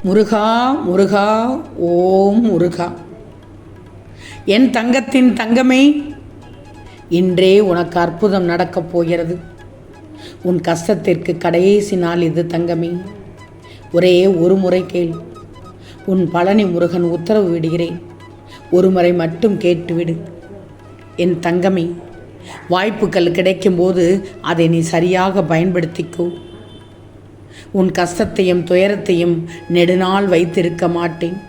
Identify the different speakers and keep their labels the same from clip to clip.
Speaker 1: முருகா முருகா ஓம் முருகா. என் தங்கத்தின் தங்கமே இன்றே உனக்கு அற்புதம் நடக்கப் போகிறது. உன் கஷ்டத்திற்கு கடைசி நாள் இது தங்கமே. ஒரே ஒரு முறை கேள். உன் பழனி முருகன் உத்தரவு விடுகிறேன். ஒரு முறை மட்டும் கேட்டுவிடு என் தங்கமே வாய்ப்புகள் கிடைக்கும்போது அதை நீ சரியாக பயன்படுத்திக்கோ. உன் கஷ்டத்தையும் துயரத்தையும் நெடுநாள் வைத்திருக்க மாட்டேன்.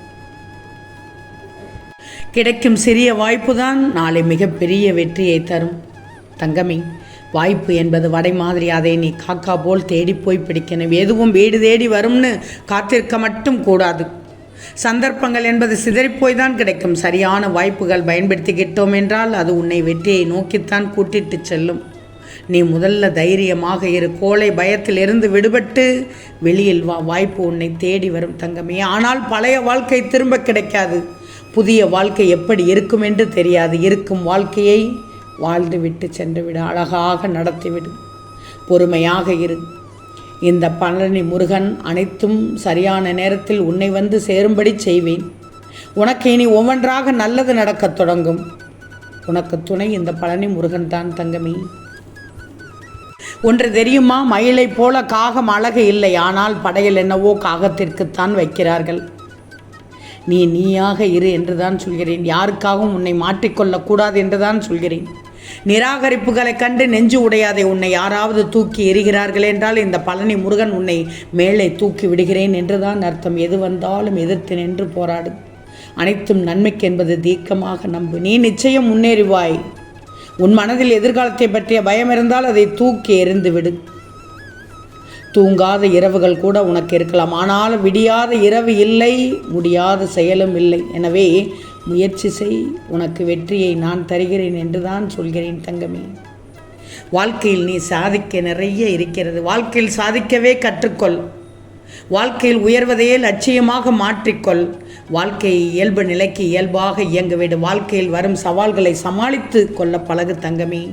Speaker 1: கிடைக்கும் சிறிய வாய்ப்புதான் நாளை மிகப்பெரிய வெற்றியை தரும். தங்கமே வாய்ப்பு என்பது வடை மாதிரி அதை நீ காக்கா போல் தேடி போய் பிடிக்கணும். எதுவும் வீடு தேடி வரும்னு காத்திருக்க மட்டும் கூடாது. சந்தர்ப்பங்கள் என்பது சிதறிப்போய் தான் கிடைக்கும். சரியான வாய்ப்புகள் பயன்படுத்திக்கிட்டோம் என்றால் அது உன்னை வெற்றியை நோக்கித்தான் கூட்டிட்டு செல்லும். நீ முதல்ல தைரியமாக இரு. கோழை பயத்திலிருந்து விடுபட்டு வெளியில் வா வாய்ப்பு உன்னை தேடி வரும் தங்கமே. ஆனால் பழைய வாழ்க்கை திரும்ப கிடைக்காது. புதிய வாழ்க்கை எப்படி இருக்கும் என்று தெரியாது. இருக்கும் வாழ்க்கையை வாழ்ந்து விட்டு சென்று விடு அழகாக நடத்திவிடு. பொறுமையாக இரு. இந்த பழனி முருகன் அனைத்தும் சரியான நேரத்தில் உன்னை வந்து சேரும்படி செய்வேன். உனக்கு இனி ஒவ்வொன்றாக நல்லது நடக்கத் தொடங்கும். உனக்கு துணை இந்த பழனி முருகன் தான் தங்கமே. ஒன்று தெரியுமா? மயிலை போல காகம் அழகு இல்லை. ஆனால் படையல் என்னவோ காகத்திற்குத்தான் வைக்கிறார்கள். நீ நீயாக இரு என்று தான் சொல்கிறேன். யாருக்காகவும் உன்னை மாற்றிக்கொள்ளக்கூடாது என்றுதான் சொல்கிறேன். நிராகரிப்புகளை கண்டு நெஞ்சு உடையாதே. உன்னை யாராவது தூக்கி எறிகிறார்கள் என்றால் இந்த பழனி முருகன் உன்னை மேலே தூக்கி விடுகிறேன் என்றுதான் அர்த்தம். எது வந்தாலும் எதிர்த்து நின்று போராடு. அனைத்தும் நன்மைக்கு என்பது தீக்கமாக நம்பு. நீ நிச்சயம் முன்னேறுவாய். உன் மனதில் எதிர்காலத்தை பற்றிய பயம் இருந்தால் அதை தூக்கி எறிந்து விடு. தூங்காத இரவுகள் கூட உனக்கு இருக்கலாம். ஆனால் விடியாத இரவு இல்லை முடியாத செயலும் இல்லை. எனவே முயற்சி செய். உனக்கு வெற்றியை நான் தருகிறேன் என்று தான் சொல்கிறேன் தங்கமே. வாழ்க்கையில் நீ சாதிக்க நிறைய இருக்கிறது. வாழ்க்கையில் சாதிக்கவே கற்றுக்கொள். வாழ்க்கையில் உயர்வதையே லட்சியமாக மாற்றிக்கொள். வாழ்க்கையை இயல்பு நிலைக்கு இயல்பாக இயங்கவிடும் வாழ்க்கையில் வரும் சவால்களை சமாளித்து கொள்ள பழகு தங்கமே.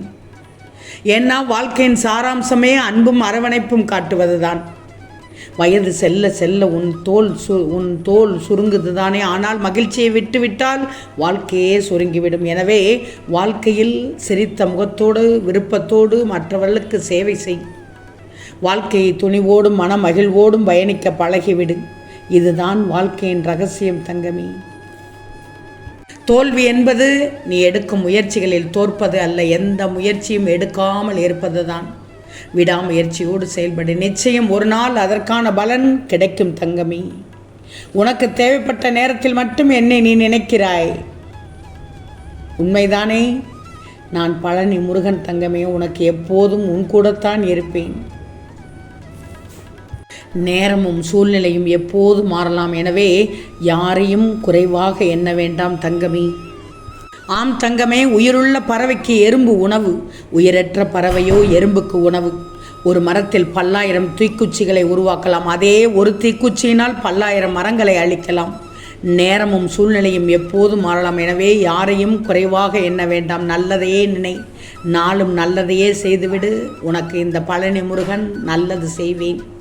Speaker 1: ஏன்னா வாழ்க்கையின் சாராம்சமே அன்பும் அரவணைப்பும் காட்டுவதுதான். வயது செல்ல செல்ல உன் தோல் சு உன் தோல் சுருங்குது தானே ஆனால் மகிழ்ச்சியை விட்டுவிட்டால் வாழ்க்கையே சுருங்கிவிடும். எனவே வாழ்க்கையில் சிரித்த முகத்தோடு விருப்பத்தோடு மற்றவர்களுக்கு சேவை செய். வாழ்க்கையை துணிவோடும் மன மகிழ்வோடும் பயணிக்க பழகிவிடு. இதுதான் வாழ்க்கையின் ரகசியம் தங்கமி. தோல்வி என்பது நீ எடுக்கும் முயற்சிகளில் தோற்பது அல்ல எந்த முயற்சியும் எடுக்காமல் இருப்பது தான் விடாமுயற்சியோடு செயல்படு. நிச்சயம் ஒரு நாள் அதற்கான பலன் கிடைக்கும் தங்கமி. உனக்கு தேவைப்பட்ட நேரத்தில் மட்டும் என்னை நீ நினைக்கிறாய். உண்மைதானே? நான் பழனி முருகன் தங்கமே உனக்கு எப்போதும் உன் கூடத்தான் இருப்பேன். நேரமும் சூழ்நிலையும் எப்போது மாறலாம்? எனவே யாரையும் குறைவாக எண்ண வேண்டாம் தங்கமே. ஆம் தங்கமே உயிருள்ள பறவைக்கு எறும்பு உணவு. உயிரற்ற பறவையோ எறும்புக்கு உணவு. ஒரு மரத்தில் பல்லாயிரம் தீக்குச்சிகளை உருவாக்கலாம். அதே ஒரு தீக்குச்சியினால் பல்லாயிரம் மரங்களை அழிக்கலாம். நேரமும் சூழ்நிலையும் எப்போது மாறலாம்? எனவே யாரையும் குறைவாக எண்ண வேண்டாம். நல்லதையே நினை. நாளும் நல்லதையே செய்துவிடு. உனக்கு இந்த பழனி முருகன் நல்லது செய்வேன்.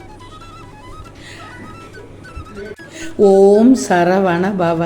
Speaker 1: ஓம் சரவண பவ.